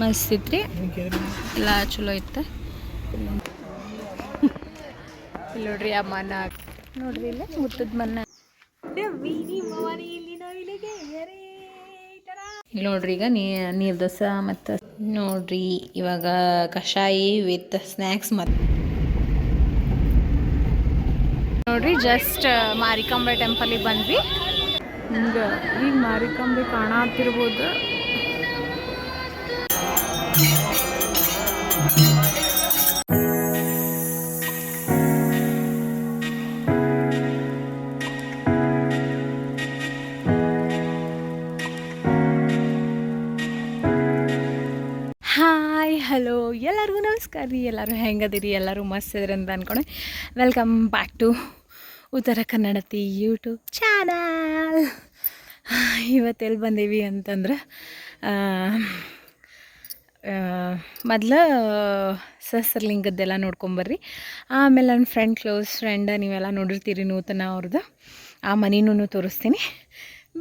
ಮಸ್ತ್ ಇತ್ರಿ ಎಲ್ಲ ಚಲೋ ಇತ್ತು ನೋಡ್ರಿ ಆ ಮನ. ನೋಡ್ರಿ ಇಲ್ಲ ಮುತ್ತದ ಮನ. ಇಲ್ಲಿ ನೋಡ್ರಿ ಈಗ ನೀರು ದೋಸೆ ಮತ್ತು. ನೋಡ್ರಿ ಇವಾಗ ಕಷಾಯಿ ವಿತ್ ಸ್ನ್ಯಾಕ್ಸ್ ಮತ್ತು ನೋಡ್ರಿ ಜಸ್ಟ್ ಮಾರಿಕಾಂಬೆ ಟೆಂಪಲಿಗೆ ಬಂದ್ವಿ. ಹಿಂಗೆ ಈಗ ಮಾರಿಕಾಂಬೆ ಕಾಣತ್ತಿರ್ಬೋದು ಹಲೋ, ಎಲ್ಲರಿಗೂ ನಮಸ್ಕಾರ ರೀ. ಎಲ್ಲರೂ ಹೆಂಗದಿರಿ? ಎಲ್ಲರೂ ಮಸ್ತ್ ಇದ್ರಿ ಅಂತ ಅಂದ್ಕೊಂಡು ವೆಲ್ಕಮ್ ಬ್ಯಾಕ್ ಟು ಉತ್ತರ ಕನ್ನಡತಿ ಯೂಟ್ಯೂಬ್ ಚಾನಲ್ ಇವತ್ತು ಎಲ್ಲಿ ಬಂದೀವಿ ಅಂತಂದ್ರೆ ಮೊದಲು ಸಹಸ್ರಲಿಂಗದ್ದೆಲ್ಲ ನೋಡ್ಕೊಂಬರ್ರಿ. ಆಮೇಲೆ ನನ್ನ ಫ್ರೆಂಡ್ ಕ್ಲೋಸ್ ಫ್ರೆಂಡ್ ನೀವೆಲ್ಲ ನೋಡಿರ್ತೀರಿ ನೂತನ ಅವ್ರದ್ದು ಆ ಮನಿನೂ ತೋರಿಸ್ತೀನಿ.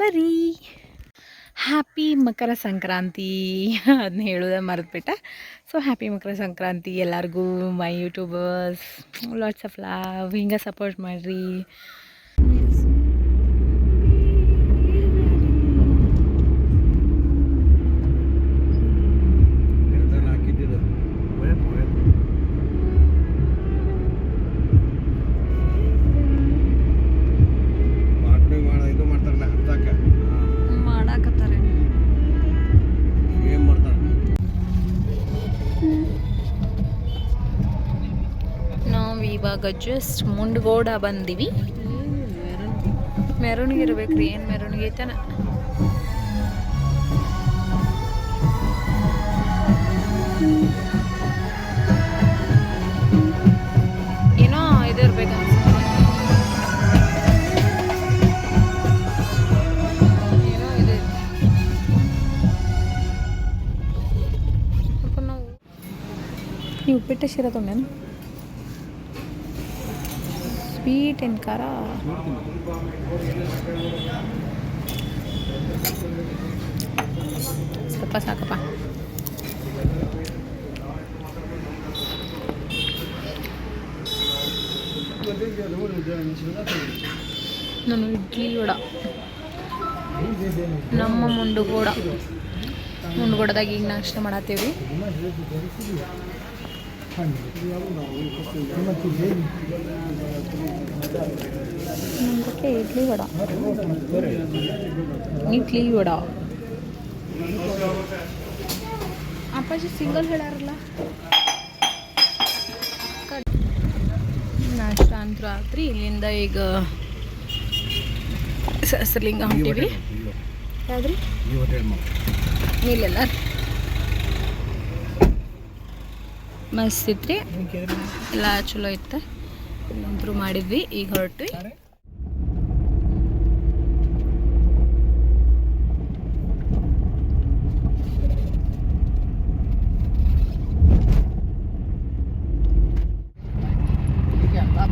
ಬರ್ರಿ. ಹ್ಯಾಪಿ ಮಕರ ಸಂಕ್ರಾಂತಿ ಅದನ್ನ ಹೇಳೋದ ಮರೆತ್ಬಿಟ್ಟೆ. ಸೊ ಹ್ಯಾಪಿ ಮಕರ ಸಂಕ್ರಾಂತಿ ಎಲ್ಲರಿಗೂ my YouTubers lots of love ಹಿಂಗೆ ಸಪೋರ್ಟ್ ಮಾಡಿರಿ. ಜಸ್ಟ್ ಮುಂಡ್ಗೋಡ ಬಂದೀವಿ. ಮೆರವಣಿಗೆ ಇರ್ಬೇಕು ರೀ ಏನು ಮೆರವಣಿಗೆ ಐತನ? ಏನೋ ಇದು ಇರ್ಬೇಕು ಏನೋ ಇದು ನೀವು ಉಪ್ಪಿಟ್ಟು ಶಿರ ತೊಗೊಂಡೇನು ಸ್ವೀಟ್ ಏನು ಖಾರ? ಸ್ವಲ್ಪ ಸಾಕಪ್ಪ. ನಾನು ಇಡ್ಲಿ ವಡ. ನಮ್ಮ ಮುಂಡುಗೋಡ. ಮುಂಡುಗೋಡದಾಗ ಈಗ ನಾಷ್ಟ ಮಾಡತ್ತೀವಿ ನಮಗೆ ಇಡ್ಲಿ ವಡ. ಇಡ್ಲಿ ವಡ. ಅಪ್ಪಾಜಿ ಸಿಂಗಲ್ ಹೇಳಾರಲ್ಲ? ನಾಷ್ಟ ಅಂತೂ ಆತ್ರಿ ಇಲ್ಲಿಂದ ಈಗ ಸಹಸ್ರಲಿಂಗ ಹೊಂಟೀವಿ. ಯಾವ್ದ್ರಿ? ಇಲ್ಲೆಲ್ಲ ಮಸ್ತ್ ಎಲ್ಲ ಚಲೋ ಇತ್ತು ಅಂತೂ ಮಾಡಿದ್ವಿ ಈಗ ಹೊರಟ್ವಿ.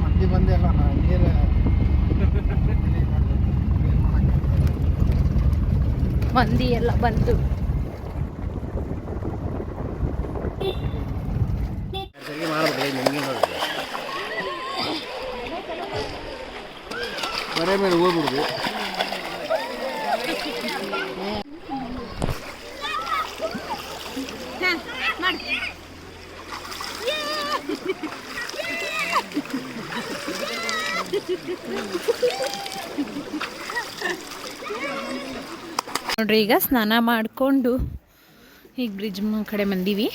ಮಂದಿ ಎಲ್ಲ ಬಂದೆ ಅಲ್ಲ ನೀರು ಮಂದಿ ಎಲ್ಲ ಬಂತು ಸರಿ ಮಾಡ್ಬೇಕು ನೋಡಿದ್ರೆ ಬರೇ ಮೇಲೆ ಹೋಗ್ಬಿಡ್ದು. ನೋಡ್ರಿ ಈಗ ಸ್ನಾನ ಮಾಡಿಕೊಂಡು ಈಗ ಬ್ರಿಡ್ಜ್ ಕಡೆ ಬಂದೀವಿ.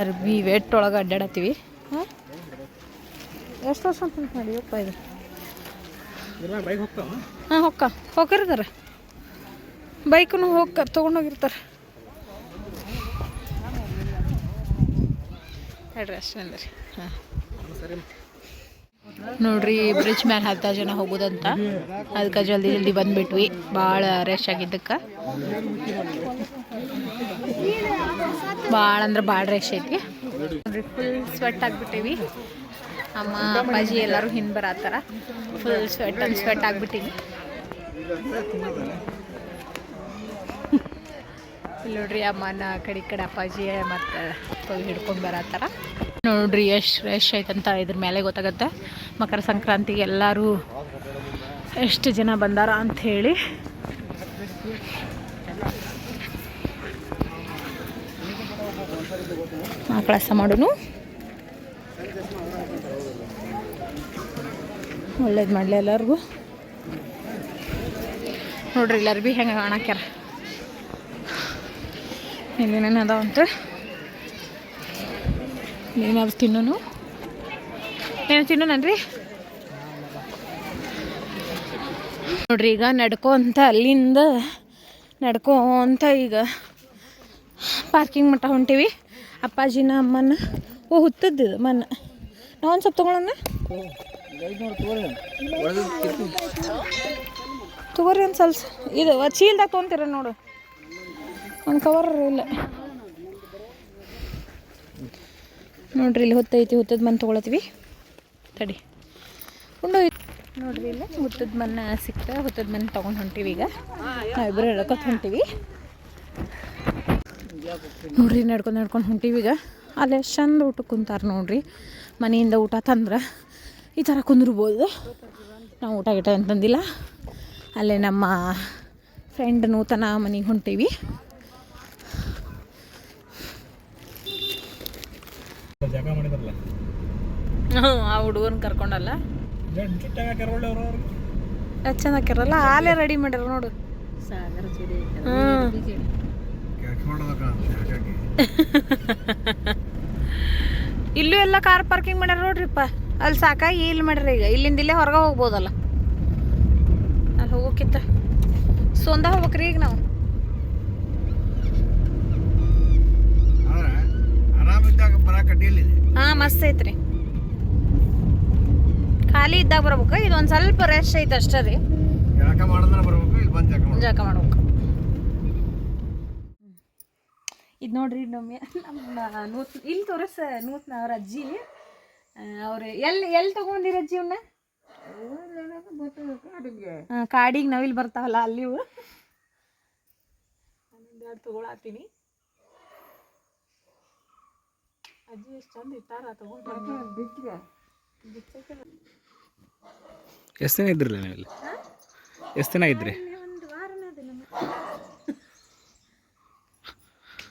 ಅರ್ಬಿ ವೆಟ್ ಒಳಗೆ ಅಡ್ಡಾಡತ್ತೀವಿ. ಹಾಂ? ಎಷ್ಟು ವರ್ಷ ಅಂತ ನಡೆಯಪ್ಪ ಇದು ಹಾಂ ಹೊಕ್ಕ ಹೋಗಿರ್ತಾರ ಬೈಕನ್ನು ಹೋಗಿ ತೊಗೊಂಡೋಗಿರ್ತಾರೆ ಹೇಳ್ರಿ ಅಷ್ಟೇ ಅಂದ್ರಿ. ಹಾಂ. ನೋಡ್ರಿ ಬ್ರಿಡ್ಜ್ ಮೇಲೆ ಹತ್ತು ಜನ ಹೋಗೋದಂತ. ಅದಕ್ಕೆ ಜಲ್ದಿ ಜಲ್ದಿ ಬಂದ್ಬಿಟ್ವಿ. ಭಾಳ ರಶ್ ಆಗಿದ್ದಕ್ಕೆ. ಭಾಳ ಅಂದ್ರೆ ಭಾಳ ರೇಷ್ ಐತಿ. ಫುಲ್ ಸ್ವೆಟ್ ಆಗಿಬಿಟ್ಟಿವಿ. ಅಮ್ಮ, ಅಪ್ಪಾಜಿ ಎಲ್ಲರೂ ಹಿಂದೆ ಬರತ್ತಾರ. ಫುಲ್ ಸ್ವೆಟ್ ಅಂಡ್ ಸ್ವೆಟ್ ಆಗಿಬಿಟ್ಟಿವಿ. ಇಲ್ಲಿ ನೋಡ್ರಿ ಅಮ್ಮನ ಕಡೆ ಕಡೆ ಅಪ್ಪಾಜಿ ಮತ್ತು ಹಿಡ್ಕೊಂಡು ಬರತ್ತಾರ. ನೋಡ್ರಿ ಎಷ್ಟು ರಶ್ ಐತಂತ ಇದ್ರ ಮೇಲೆ ಗೊತ್ತಾಗತ್ತೆ. ಮಕರ ಸಂಕ್ರಾಂತಿಗೆ ಎಲ್ಲರೂ ಎಷ್ಟು ಜನ ಬಂದಾರ ಅಂತ ಹೇಳಿ ಆ ಕೆಲಸ ಮಾಡೋನು. ಒಳ್ಳೇದು ಮಾಡಲಿ ಎಲ್ಲರಿಗೂ. ನೋಡ್ರಿ ಎಲ್ಲರೂ ಭೀ ಹೆಂಗೆ ಕಾಣಕ್ಯಾರ. ಇನ್ನೇನೇನು ಅದಾವ ಅಂತ. ಏನಾದ್ರು ತಿನ್ನೋನು. ಏನು ತಿನ್ನೋನನ್ರಿ? ನೋಡ್ರಿ ಈಗ ನಡ್ಕೊಂತ ಅಲ್ಲಿಂದ ನಡ್ಕೊಂತ ಈಗ ಪಾರ್ಕಿಂಗ್ ಮಟ್ಟ ಹೊಂಟೀವಿ. ಅಪ್ಪಾಜಿನ ಅಮ್ಮನ ಓ, ಹುತ್ತದ್ದು ಮನ. ನಾವು ಒಂದು ಸ್ವಲ್ಪ ತೊಗೊಳೋಣ ತಗೋರಿ ಒಂದು ಸ್ವಲ್ಪ. ಇದು ಚೀಲ್ದಾಗ ತೊಗೊಂತೀರ ನೋಡು. ಒಂದು ಕವರ್ ಇಲ್ಲ. ನೋಡ್ರಿ, ಇಲ್ಲಿ ಹೊತ್ತೈತಿ, ಹುತ್ತದ ಮನ್ ತೊಗೊಳತ್ತೀವಿ ತಡಿ. ಉಂಡು ನೋಡ್ರಿ, ಇಲ್ಲಿ ಹುತ್ತದ ಮನ್ನ ಸಿಕ್ತ. ಹುತ್ತದ ಮನ್ ತೊಗೊಂಡು ಹೊಂಟೀವಿ ಈಗ. ನಾವಿಬ್ಬರು ಎಳ್ಕೊತ ಹೊಂಟೀವಿ. ನೋಡ್ರಿ ನಡ್ಕೊಂಡು ನಡ್ಕೊಂಡು ಹೊಂಟೀವಿ ಈಗ. ಅಲ್ಲೇ ಚಂದ ಊಟ ಕುಂತಾರೆ ನೋಡ್ರಿ. ಮನೆಯಿಂದ ಊಟ ತಂದ್ರೆ ಈ ಥರ ಕುಂದಿರ್ಬೋದು. ನಾವು ಊಟ ಗಿಟ ಅಂತಂದಿಲ್ಲ ಅಲ್ಲೇ ನಮ್ಮ ಫ್ರೆಂಡ್ ನೂತನ ಮನೆಗೆ ಹೊಂಟೀವಿ. ಹ್ಞೂ ಮಾಡಿದಾರಲ್ಲ? ಆ ಹುಡುಗನ ಕರ್ಕೊಂಡಲ್ಲ. ಚಂದ ಆಲೇ ರೆಡಿ ಮಾಡ್ಯಾರ ನೋಡು. ಹ್ಞೂ ಇಲ್ಲೂ ಎಲ್ಲ ಕಾರ್ ಪಾರ್ಕಿಂಗ್ ಮಾಡ್ಯಾರ ನೋಡ್ರಿಪ್ಪ. ಅಲ್ಲಿ ಸಾಕಾಗಿ ಇಲ್ಲಿ ಮಾಡ್ರಿ ಈಗ. ಇಲ್ಲಿಂದ ಇಲ್ಲೇ ಹೊರಗೆ ಹೋಗ್ಬೋದಲ್ಲ. ಅಲ್ಲಿ ಹೋಗೋಕ್ಕಿಂತ ಸೊಂದ ಹೋಗ್ಬೇಕ್ರಿ ಈಗ ನಾವು. ಹಾ ಮಸ್ತ್ ಐತ್ರಿ. ಖಾಲಿ ಇದ್ದಾಗ ಬರ್ಬೇಕು. ಇದು ಒಂದು ಸ್ವಲ್ಪ ರೆಸ್ಟ್ ಐತೆ ಅಷ್ಟೇ ರೀ. ಜಳಕ ಜಾಕ ಮಾಡ್ಬೇಕು ಇದು ನೋಡ್ರಿ ನಮ್ಮ ನೂತ್ ಇಲ್ಲಿ ತೋರಿಸ ನೂತ್ನ ಅವ್ರ ಅಜ್ಜಿ. ಅವ್ರು ಎಲ್ಲಿ ಎಲ್ಲಿ ತಗೊಂಡಿರ ಅಜ್ಜಿ ಅವನ್ನ ಕಾಡಿಗೆ ನಾವಿಲ್ಲಿ ಬರ್ತಾವಲ್ಲ ಅಲ್ಲಿ ಇವು ಎರಡು ತಗೊಳತ್ತೀನಿ ಅಜ್ಜಿ ಎಷ್ಟು ಚಂದ ಇತ್ತಾರ ತಗೊಂಡು ಎಷ್ಟು ದಿನ ಇದ್ರಲ್ಲ ನೀವು ಇಲ್ಲಿ ಎಷ್ಟು ದಿನ ಇದ್ರಿ ಒಂದು ವಾರನ ಅದು ನಮ್ಮ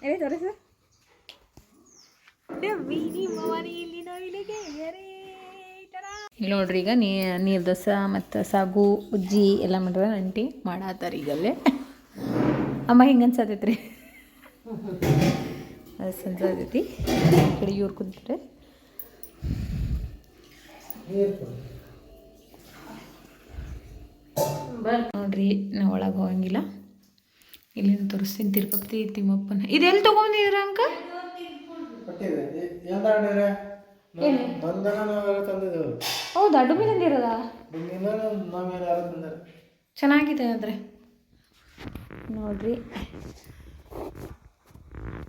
ಏನೇ ತೋರಿಸು? ಇಲ್ಲಿ ನೋಡ್ರಿ ಈಗ ನೀ ನೀರು ದೋಸೆ ಮತ್ತು ಸಾಗು ಉಜ್ಜಿ ಎಲ್ಲ ಮಾಡ್ರ ಅಂಟಿ ಮಾಡತ್ತಾರ ಈಗಲ್ಲೇ. ಅಮ್ಮ ಹಿಂಗೆ ಅನ್ಸತೈತ್ರಿ? ಅದು ಅನ್ಸತೈತಿ. ಕಡೆ ಇವ್ರು ಕುಂತಾರೆ. ನೋಡ್ರಿ ನಾವು ಒಳಗೆ ಹೋಗಂಗಿಲ್ಲ. ಇಲ್ಲಿಂದ ತೋರಿಸ್ತೀನಿ. ತಿರುಪತಿ ತಿಮ್ಮಪ್ಪನ. ಇದೆಲ್ಲಿ ತೊಗೊಂಡಿದ್ರ ಅಂಕ? ಹೌದಾ? ಡುಮ್ಮಿ ತಂದಿರೋದ? ಚೆನ್ನಾಗಿದೆ ಆದರೆ ನೋಡ್ರಿ.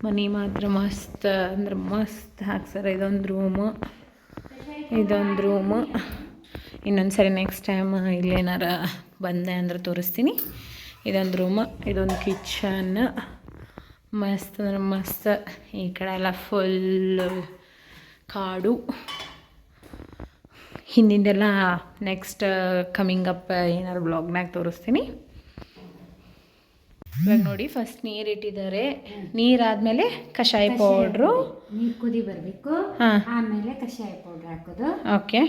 ಮನೆ ಮಾತ್ರ ಮಸ್ತ್ ಅಂದ್ರೆ ಮಸ್ತ್ ಹಾಕ್ಸಾರ. ಇದೊಂದು ರೂಮು ಇದೊಂದು ರೂಮು ಇನ್ನೊಂದು ಸರಿ ನೆಕ್ಸ್ಟ್ ಟೈಮ್ ಇಲ್ಲೇನಾರ ಬಂದೆ ಅಂದ್ರೆ ತೋರಿಸ್ತೀನಿ. ಇದೊಂದು ರೂಮ್ ಇದೊಂದು ಕಿಚನ್. ಮಸ್ತ್ ಅಂದ್ರೆ ಮಸ್ತ್. ಈ ಕಡೆ ಎಲ್ಲ ಫುಲ್ ಕಾಡು. ಹಿಂದಿಂದೆಲ್ಲ ನೆಕ್ಸ್ಟ್ ಕಮಿಂಗ್ ಅಪ್ ಏನಾದ್ರು ಬ್ಲಾಗ್ನಾಗ ತೋರಿಸ್ತೀನಿ. ಇವಾಗ ನೋಡಿ ಫಸ್ಟ್ ನೀರು ಇಟ್ಟಿದ್ದಾರೆ. ನೀರಾದ್ಮೇಲೆ ಕಷಾಯ ಪೌಡ್ರು ನೀರು ಕುದಿ ಬರಬೇಕು. ಆಮೇಲೆ ಕಷಾಯ ಪೌಡ್ರ್ ಹಾಕೋದು. ಓಕೆ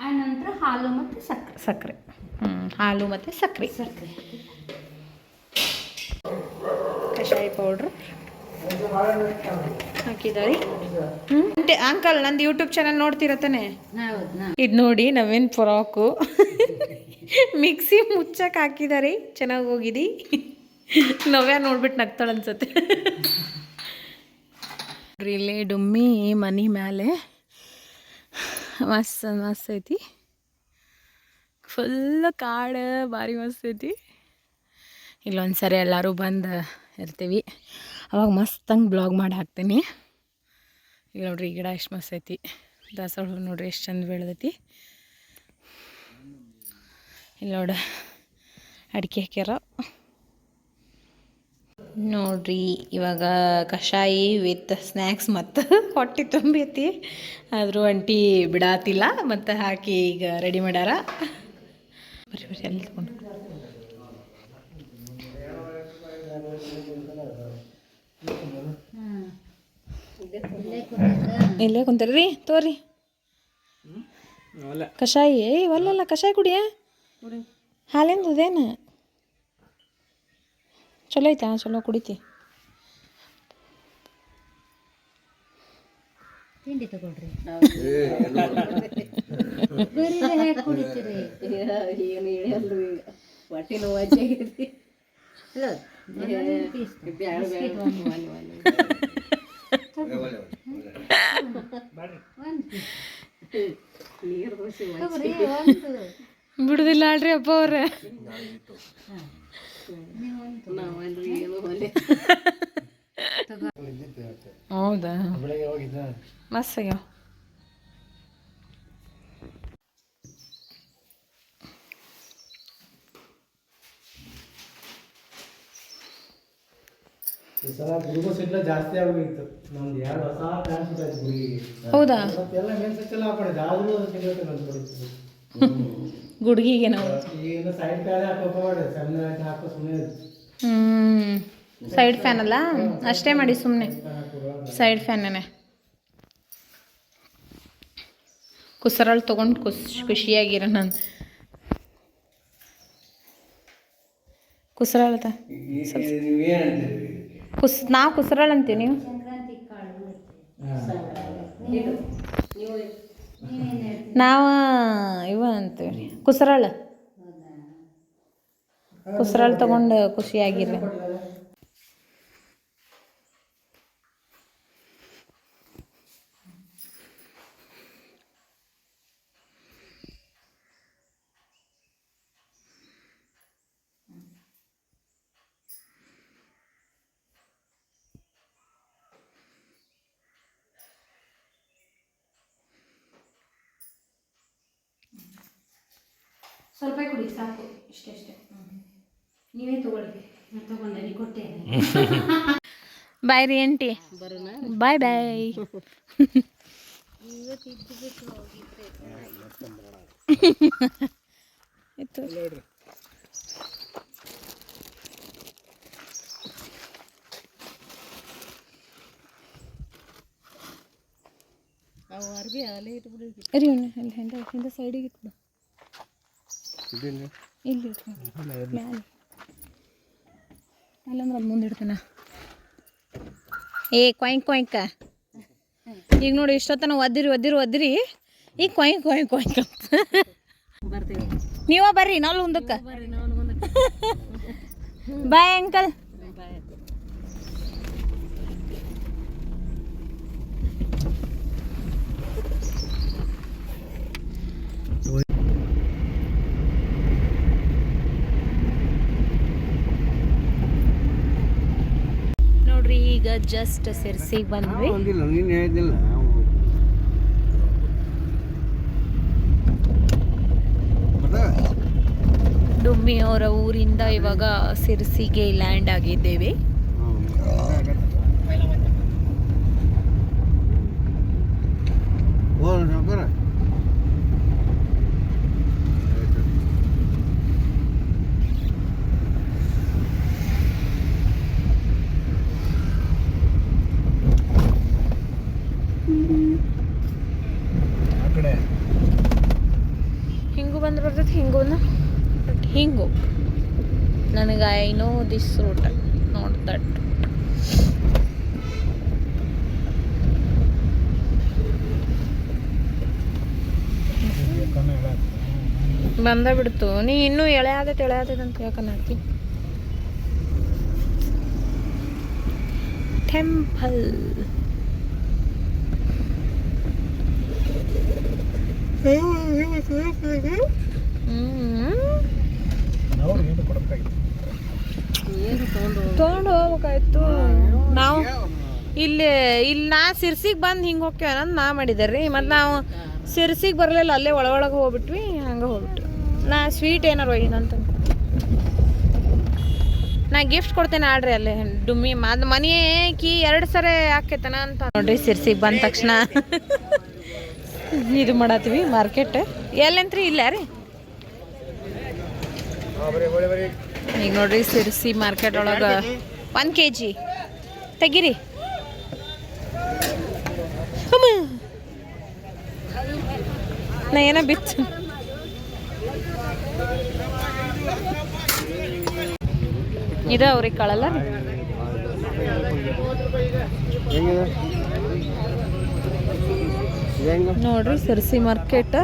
ಆ ನಂತರ ಹಾಲು ಮತ್ತು ಸಕ್ಕರೆ. ಸಕ್ಕರೆ. ಹ್ಞೂ ಹಾಲು ಮತ್ತು ಸಕ್ಕರೆ. ಸಕ್ಕರೆ ಕಷಾಯ ಪೌಡ್ರು. ಹಾಕಿದ್ದಾರೆ ಅಂಕಲ್, ನಂದು ಯೂಟ್ಯೂಬ್ ಚಾನಲ್ ನೋಡ್ತಿರತ್ತಾನೆ ತಾನೆ? ಇದು ನೋಡಿ ನವೇನ್ ಫ್ರಾಕು. ಮಿಕ್ಸಿ ಮುಚ್ಚಕ್ಕೆ ಹಾಕಿದ್ದಾರೆ ಚೆನ್ನಾಗಿ ಹೋಗಿದಿ. ನವ್ಯ ನೋಡ್ಬಿಟ್ಟು ನಗ್ತಾಳೆ ಅನ್ಸತ್ತೆ. ರಿಲೇ ಡುಮ್ಮಿ, ಮನಿ ಮ್ಯಾಲೆ. ಮಸ್ತ್ ಮಸ್ತ್ ಐತಿ. ಫುಲ್ ಕಾಡು, ಭಾರಿ ಮಸ್ತ್ ಐತಿ. ಇಲ್ಲೊಂದ್ಸರಿ ಎಲ್ಲರೂ ಬಂದು ಇರ್ತೀವಿ. ಅವಾಗ ಮಸ್ತಂಗೆ ಬ್ಲಾಗ್ ಮಾಡಿ ಹಾಕ್ತೀನಿ. ಈಗ ನೋಡ್ರಿ ಗಿಡ ಎಷ್ಟು ಮಸ್ತ್ ಐತಿ. ದಾಸವಾಳ ಹೂ ನೋಡ್ರಿ, ಎಷ್ಟು ಚಂದ ಬೆಳೆದೈತಿ. ಇಲ್ಲಿ ನೋಡ, ಅಡಿಕೆ ಹಾಕ್ಯಾರ. ನೋಡ್ರಿ, ಇವಾಗ ಕಷಾಯಿ ವಿತ್ ಸ್ನ್ಯಾಕ್ಸ್ ಮತ್ತು ಹೊಟ್ಟೆ ತುಂಬೈತಿ. ಆದರೂ ಅಂಟಿ ಬಿಡಾತಿಲ್ಲ, ಮತ್ತು ಹಾಕಿ ಈಗ ರೆಡಿ ಮಾಡ್ಯಾರ. ಬರ್ರಿ ಬರ್ರಿ ಅಲ್ಲಿ ತಗೊಂಡು ಇಲ್ಲೇ ಕುಂತಾರ್ರಿ ತೋರಿ. ಕಷಾಯಿ ಏಯ್ ಒಲ್ಲಲ್ಲ ಕಷಾಯ ಕುಡಿಯ? ಹಾಲಿಂದು ಅದೇನು ಚಲೋ ಐತಾ? ಚಲೋ ಕುಡಿತಿ. ತಿಂಡಿ ತಗೊಳ್ರಿ. ಕುಡಿತೀರಿ. ಹೊಟ್ಟೆ ನೋವು ಆಗೈತಿ ಹಲೋ. ಬಿಡುದಿಲ್ಲ ಅಲ್ರಿ ಅಪ್ಪ ಅವ್ರೆ ಹೌದಾ ಮಸ್ತ್ ಆಗ್ಯಾವ ಈ ಸಲ ಗ್ಲೂಕೋಸ್ ಜಾಸ್ತಿ ಆಗೋಗಿತ್ತು. ನಮ್ದು ಎರಡು ಹೊಸ ಹೌದಾ? ಎಲ್ಲ ಮೇನ್ ಸಚ್ಚೆಲ್ಲ ಹಾಕೊಂಡಿದ್ದೆ ಆದ್ರೂ ಅದು ಸಿಗುತ್ತೆ ಅಂತ ಗುಡ್ಗಿಗೆ ನಾವು ಈಗ ಸೈಡ್ ಫ್ಯಾನ್ ಸಣ್ಣ ಹಾಕೋ ಸುಮ್ಮನೆ ಹ್ಞೂ ಸೈಡ್ ಫ್ಯಾನ್ ಅಲ್ಲ? ಅಷ್ಟೇ ಮಾಡಿ ಸುಮ್ಮನೆ ಸೈಡ್ ಫ್ಯಾನೇ ಕುಸರಲ್ಲಿ ತೊಗೊಂಡು ಖುಷ್ ಖುಷಿಯಾಗಿರ ನಾನು. ಕುಸರಳ್ತ ಕುಸ್ ನಾವು ಕುಸರಳ್ ಅಂತೀವಿ ನೀವು? ನಾವು ಇವ ಅಂತೀವಿ ಕುಸರಳ. ಕುಸರಳ್ ತಗೊಂಡು ಖುಷಿಯಾಗಿರ್ರಿ ಸ್ವಲ್ಪ ಕುಡಿ ಸಾಕು. ಇಷ್ಟೇ ಅಷ್ಟೇ ನೀವೇ ತಗೊಳ್ಳಿ. ತಗೊಂಡೆ ನೀ ಕೊಟ್ಟೆ. ಬಾಯ್ ರೀ ಆಂಟಿ. ಬಾಯ್ ಬಾಯ್ ಇತ್ತು. ಅವು ಅರ್ಬಿ ಅಲ್ಲೇ ಇಟ್ಬಿಡಿ. ಹಿಂದೆ ಸೈಡಿಗೆ ಇಟ್ಬಿಡು. ಇಲ್ಲಿ ಇಟ್ಬಿಡು ಮ್ಯಾಲೆ. ಅಲ್ಲಂದ್ರೆ ಮುಂದೆ ಇಡ್ತಾನ? ಏ ಕೊಯ್ ಕೊಯ್ಕ ಈಗ ನೋಡಿ ಇಷ್ಟೊತ್ತನ ಒದ್ದಿರಿ ಒದ್ದಿರಿ ಒದ್ದಿರಿ. ಈಗ ಕೊಯ್ ಕೊಯ್ ಕೊಯ್ಕ ನೀವ ಬರ್ರಿ ನಾಲ್ ಮುಂದಕ್ಕ ಬರ್ರಿ ನಾವು ಮುಂದಕ್ಕೆ ಬಾಯ್ ಅಂಕಲ್ ಬಾಯ್ ನೋಡ್ರಿ ಈಗ ಜಸ್ಟ್ ಸಿರ್ಸಿಗೆ ಬಂದ್ವಿ. ಒಂದಿಲ್ಲ ನೀನು ಹೇಳಿದ್ದಿಲ್ಲ ಡುಮ್ಮಿ ಅವರ ಊರಿಂದ ಇವಾಗ ಸಿರ್ಸಿಗೆ ಲ್ಯಾಂಡ್ ಆಗಿದ್ದೇವೆ ಆ ಕಡೆ ಹಿಂಗೂ ಬಂದ್ರೆ ಬರ್ತೈತಿ ಹಿಂಗೂ ಬಂದ ಬಟ್ ಹಿಂಗು ನನಗೆ I know this route not that ಬಂದ ಬಿಡ್ತು ನೀ ಇನ್ನೂ ಎಳೆ ಆದೈತೆ ಎಳೆ ಆದೈತೆ ಅಂತ ಯಾಕನ್ನಾಡ್ತಿ ಟೆಂಪಲ್ ತಗೊಂಡು ಹೋಗ್ಬೇಕಾಯ್ತು. ನಾವು ಇಲ್ಲಿ ಇಲ್ಲಿ ನಾ ಸಿರ್ಸಿಗೆ ಬಂದು ಹಿಂಗೆ ಹೋಗ್ತೇವೆ ಅನ್ನೋದು ನಾ ಮಾಡಿದ್ದೆ ರೀ. ಮತ್ತು ನಾವು ಸಿರ್ಸಿಗೆ ಬರಲಿಲ್ಲ ಅಲ್ಲೇ ಒಳಗೊಳಗೆ ಹೋಗ್ಬಿಟ್ವಿ ಹಂಗೆ ಹೋಗ್ಬಿಟ್ವಿ ನಾ ಸ್ವೀಟ್ ಏನಾರು ಒಯ್ಯಿನಂತ ನಾ ಗಿಫ್ಟ್ ಕೊಡ್ತೇನೆ ಆಡ್ರಿ ಅಲ್ಲಿ ಡುಮ್ಮಿ. ಅದು ಮನಿ ಕಿ ಎರಡು ಸರಿ ಹಾಕೈತನ ಅಂತ ನೋಡ್ರಿ ಸಿರ್ಸಿ ಬಂದ ತಕ್ಷಣ ಇದು ಮಾಡತ್ತೀವಿ ಮಾರ್ಕೆಟ್ ಎಲ್ಲಂತ್ರಿ ಇಲ್ಲ ರೀ? ಈಗ ನೋಡ್ರಿ ಸಿರ್ಸಿ ಮಾರ್ಕೆಟ್ ಒಳಗೆ ಒಂದು ಕೆ ಜಿ ತೆಗಿರಿ. ನಾ ಏನ ಬಿತ್ತು? ಇದು ಅವ್ರಿಗೆ ಕಳಲ್ಲ. ನೋಡ್ರಿ ಸರ್ಸಿ ಮಾರ್ಕೆಟ್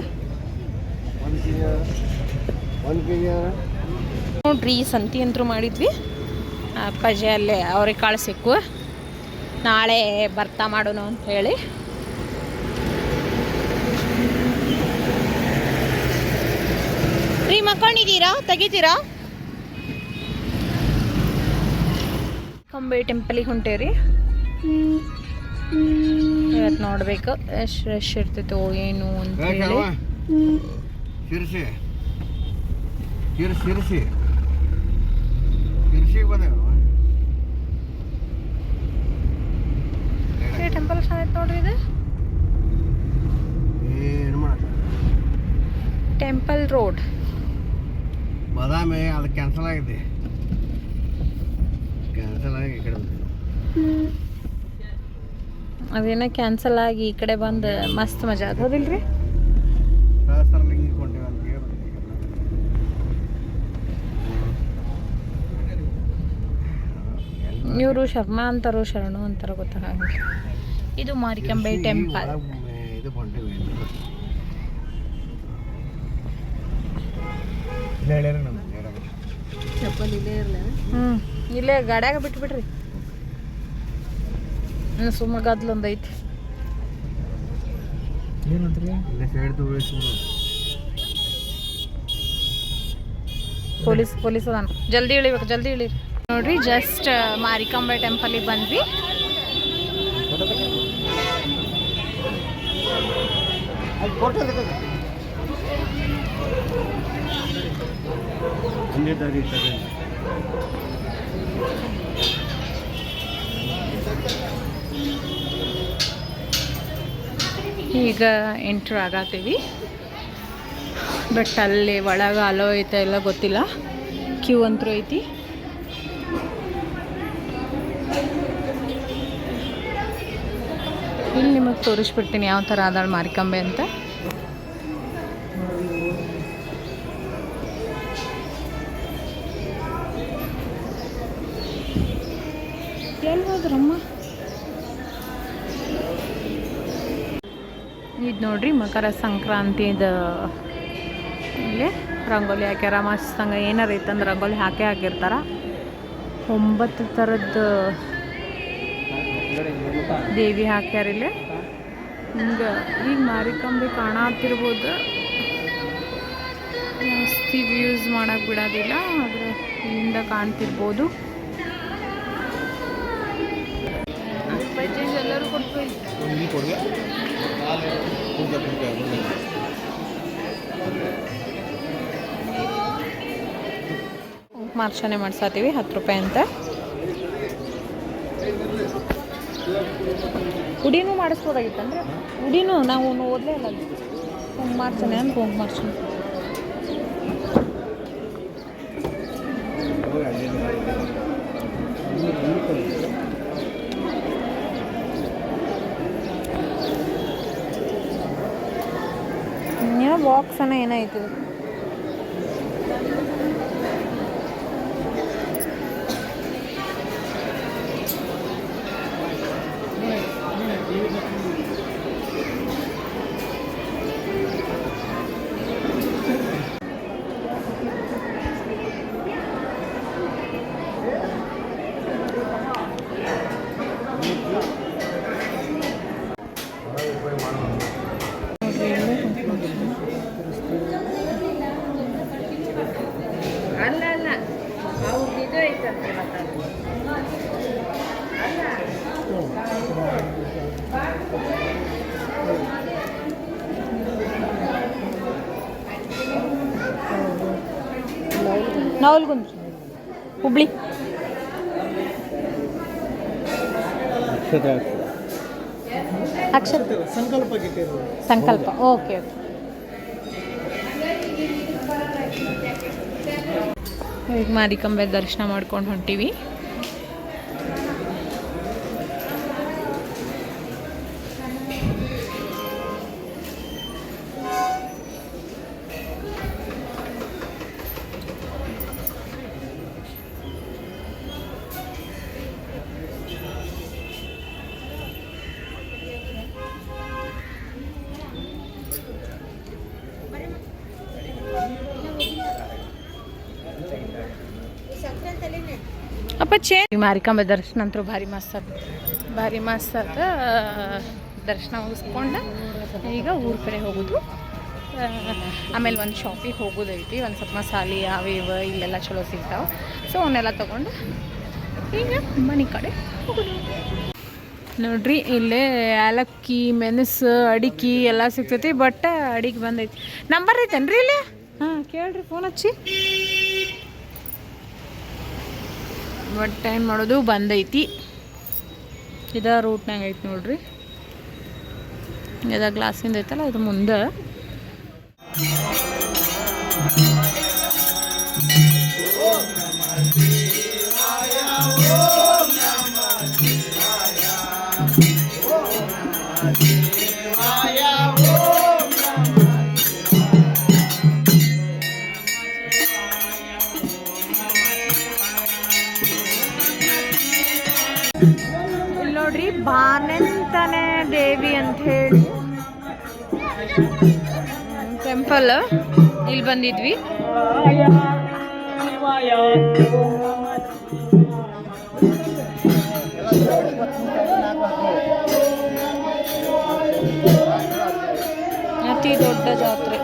ನೋಡ್ರಿ ಈ ಸಂತಿ ಅಂತೂ ಮಾಡಿದ್ವಿ. ಅಪ್ಪಾಜಿ ಅಲ್ಲೇ ಅವ್ರಿಗೆ ಕಾಳು ಸಿಕ್ಕು. ನಾಳೆ ಬರ್ತಾ ಮಾಡೋಣ ಅಂತ ಹೇಳಿ. ರೀ ಮಕ್ಕೊಂಡಿದ್ದೀರಾ? ತೆಗಿತೀರಾ? ಕಂಬೆ ಟೆಂಪಲಿಗೆ ಹೊಂಟೇವ್ರಿ? ಇವತ್ತು ನೋಡ್ಬೇಕು. ಎಷ್ಟು ರಶ್ ಇರ್ತೈತೋ ಏನು ಅಂತ ಹೇಳಿ. ಟೆಂಪಲ್ ಚೆನ್ನಾಗಿತ್ತು ನೋಡ್ರಿ ಇದು. ಟೆಂಪಲ್ ರೋಡ್ ಬಾದಾಮಿ ಅದು ಕ್ಯಾನ್ಸಲ್ ಆಗಿದೆ ಕ್ಯಾನ್ಸಲ್ ಆಗಿ ಈ ಕಡೆ ಬಂದ್ವಿ. ಅದೇನೋ ಕ್ಯಾನ್ಸಲ್ ಆಗಿ ಈ ಕಡೆ ಬಂದು ಮಸ್ತ್ ಮಜಾ ಅದ ಹೌದಿಲ್ರಿ? ಇವರು ಶರ್ಮಾ ಅಂತಾರೋ ಶರಣು ಅಂತಾರೋ ಗೊತ್ತಾಗ ಇದು ಮಾರಿಕಂಬೆ ಟೆಂಪಲ್ ಚಪ್ಪಲ್ ಇಲ್ಲೇ. ಇರಲ್ಲ ಹ್ಞೂ ಇಲ್ಲೇ ಗಾಡ್ಯಾಗ ಬಿಟ್ಬಿಡ್ರಿ. ಸುಮ್ಮ ಗದ್ಲೊಂದು ಐತಿ ಪೊಲೀಸ್ ಪೊಲೀಸ್ ಅದಾನ. ಜಲ್ದಿ ಇಳಿಬೇಕು ಜಲ್ದಿ ಇಳಿರಿ. ನೋಡ್ರಿ ಜಸ್ಟ್ ಮಾರಿಕಾಂಬೆ ಟೆಂಪಲಿಗೆ ಬಂದ್ವಿ. ಈಗ ಎಂಟ್ರ್ ಆಗತ್ತೀವಿ. ಬಟ್ ಅಲ್ಲಿ ಒಳಗೆ ಅಲೋ ಐತೆ ಎಲ್ಲ ಗೊತ್ತಿಲ್ಲ. ಕ್ಯೂ ಅಂತೂ ಐತಿ. ಇಲ್ಲಿ ನಿಮಗೆ ತೋರಿಸ್ಬಿಡ್ತೀನಿ ಯಾವ ಥರ ಅದಾಳು ಮಾರಿಕಂಬೆ ಅಂತ. ಇದು ನೋಡ್ರಿ ಮಕರ ಸಂಕ್ರಾಂತಿದ ಇಲ್ಲಿ ರಂಗೋಲಿ ಹಾಕ್ಯಾರ. ಮಸ್ತ್ ಹಂಗೆ ಏನಾರ ಐತಂದ್ರೆ ರಂಗೋಲಿ ಹಾಕೇ ಹಾಕಿರ್ತಾರ. ಒಂಬತ್ತು ಥರದ್ದು ದೇವಿ ಹಾಕ್ಯಾರ ಇಲ್ಲಿ. ಹಿಂಗೆ ಈಗ ಮಾರಿಕಂಬಿ ಕಾಣತ್ತಿರ್ಬೋದು ಜಾಸ್ತಿ ವ್ಯೂಸ್ ಮಾಡೋಕ್ಕೆ ಬಿಡೋದಿಲ್ಲ, ಆದರೆ ಇಲ್ಲಿಂದ ಕಾಣ್ತಿರ್ಬೋದು. ಮಾರ್ಚನೆ ಮಾಡ್ಸಾತೀವಿ, ಹತ್ತು ರೂಪಾಯಿ ಅಂತ. ಉಡಿನೂ ಮಾಡಿಸ್ಬೋದಾಗಿತ್ತಂದ್ರೆ ಉಡಿನೂ ನಾವು ಓದಲೇ ಇಲ್ಲ ಕುಂಕುಮಾರ್ಚನೆ ಅಂತ ಕುಂಕುಮಾರ್ಚನೆ ಮಾಡ್ಸೋಣ ಬಾಕ್ಸ್ ಅನ್ನ ಏನಾಯ್ತು? ನವಲ್ಗುಂದ್ರ ಹುಬ್ಳಿ. ಅಕ್ಷರ ಸಂಕಲ್ಪ ಓಕೆ ಓಕೆ. ಈಗ ಮಾರಿಕಂಬೆ ದರ್ಶನ ಮಾಡ್ಕೊಂಡು ಹೊಂಟೀವಿ. ಮಾರಿಕಾಂಬ ಮಾರಿಕಾಂಬೆ ದರ್ಶನ ಅಂತೂ ಭಾರಿ ಮಸ್ತ್ ಆತ. ಭಾರಿ ಮಸ್ತ್ ಆತ. ದರ್ಶನ ಮುಗಿಸ್ಕೊಂಡು. ಈಗ ಊರ ಕಡೆ ಹೋಗೋದು. ಆಮೇಲೆ ಒಂದು ಶಾಪಿಗೆ ಹೋಗೋದೈತಿ. ಒಂದು ಸ್ವಲ್ಪ ಮಸಾಲೆ ಅವು ಇವು ಇಲ್ಲೆಲ್ಲ ಚಲೋ ಸಿಗ್ತಾವೆ. ಸೊ ಅವನ್ನೆಲ್ಲ ತೊಗೊಂಡು ಈಗ ಮನೆ ಕಡೆ ಹೋಗೋದು. ನೋಡ್ರಿ ಇಲ್ಲೇ ಏಲಕ್ಕಿ ಮೆಣಸು ಅಡಿಕೆ ಎಲ್ಲ ಸಿಗ್ತೈತಿ ಬಟ್ ಅಡಿಗೆ ಬಂದೈತಿ. ನಂಬರ್ ಐತೇನ್ರಿ ಇಲ್ಲೇ? ಹಾಂ ಕೇಳ್ರಿ ಫೋನ್ ಹಚ್ಚಿ. ಬಟ್ ಏನು ಮಾಡೋದು ಬಂದೈತಿ? ಇದ ರೂಟ್ನಾಗ ಐತಿ ನೋಡ್ರಿ. ಇದ ಗ್ಲಾಸಿಂದ ಐತಲ್ಲ ಅದು ಮುಂದೆ. ಇಲ್ಲಿ ದೇವಿ ಅಂತ ಹೇಳಿ. ಟೆಂಪಲ್ ಇಲ್ಲಿ ಬಂದಿದ್ವಿ. ಅತಿ ದೊಡ್ಡ ಜಾತ್ರೆ.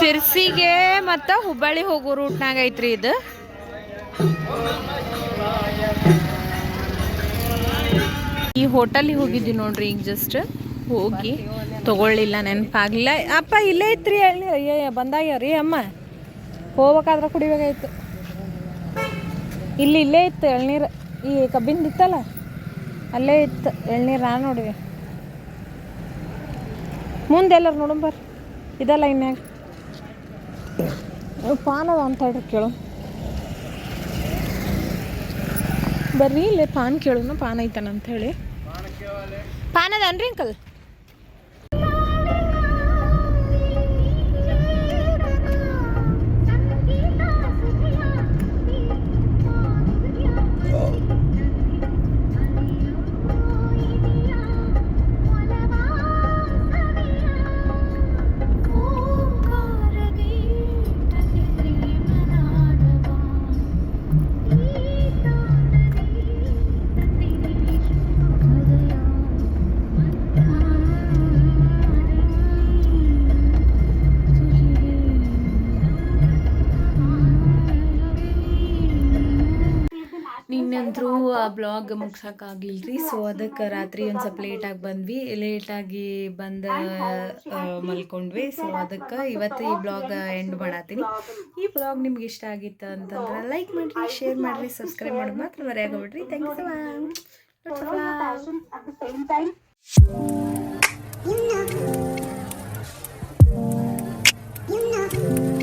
ಸಿರ್ಸಿಗೆ ಮತ್ತು ಹುಬ್ಬಳ್ಳಿ ಹೋಗೋ ರೂಟ್ನಾಗ ಐತ್ರಿ ಇದು. ಈ ಹೋಟೆಲಿಗೆ ಹೋಗಿದ್ವಿ ನೋಡ್ರಿ ಈಗ ಜಸ್ಟ್ ಹೋಗಿ ತಗೊಳ್ಳಿಲ್ಲ ನೆನಪಾಗ್ಲಿಲ್ಲ. ಅಪ್ಪ ಇಲ್ಲೇ ಐತ್ರಿ ಹೇಳಿ ಅಯ್ಯ ಬಂದಾಗ ರೀ ಅಮ್ಮ? ಹೋಗ್ಬೇಕಾದ್ರೆ ಕುಡಿಬೇಕಾಯ್ತು. ಇಲ್ಲಿ ಇಲ್ಲೇ ಇತ್ತು ಎಳ್ನೀರು. ಈ ಕಬ್ಬಿಂದ ಇತ್ತಲ್ಲ? ಅಲ್ಲೇ ಇತ್ತು ಎಳ್ನೀರು ನಾನು ನೋಡಿವೆ ಮುಂದೆ ಎಲ್ಲರೂ ಬರ್ರಿ. ಇದಲ್ಲ ಇನ್ಯಾಗ ಪಾನದ ಅಂತ ಹೇಳ್ರಿ ಕೇಳು. ಬರ್ರಿ ಇಲ್ಲೇ ಪಾನ್ ಕೇಳೋಣ ಪಾನ್ ಐತನ ಅಂತ ಹೇಳಿ ಪಾನ್ ಅದನ್ರಿ ಅಂಕಲ್ ಬ್ಲಾಗ್ ಮುಗ್ಸೋಕ್ಕಾಗ್ಲಿಲ್ಲ ಸೊ ಅದಕ್ಕೆ ರಾತ್ರಿ ಒಂದು ಸ್ವಲ್ಪ ಲೇಟಾಗಿ ಬಂದ್ವಿ. ಲೇಟಾಗಿ ಬಂದ ಮಲ್ಕೊಂಡ್ವಿ. ಸೊ ಅದಕ್ಕೆ ಇವತ್ತು ಈ ಬ್ಲಾಗ್ ಎಂಡ್ ಮಾಡತ್ತೀನಿ ಈ ಬ್ಲಾಗ್ ನಿಮ್ಗೆ ಇಷ್ಟ ಆಗಿತ್ತು ಅಂತಂದ್ರೆ ಲೈಕ್ ಮಾಡಿರಿ ಶೇರ್ ಮಾಡಿರಿ ಸಬ್ಸ್ಕ್ರೈಬ್ ಮಾಡಿ ಮಾತ್ರ ಮರೆಯಾಗೋಗ್ಬಿಡ್ರಿ. ಥ್ಯಾಂಕ್ ಯು ಇನ್ನ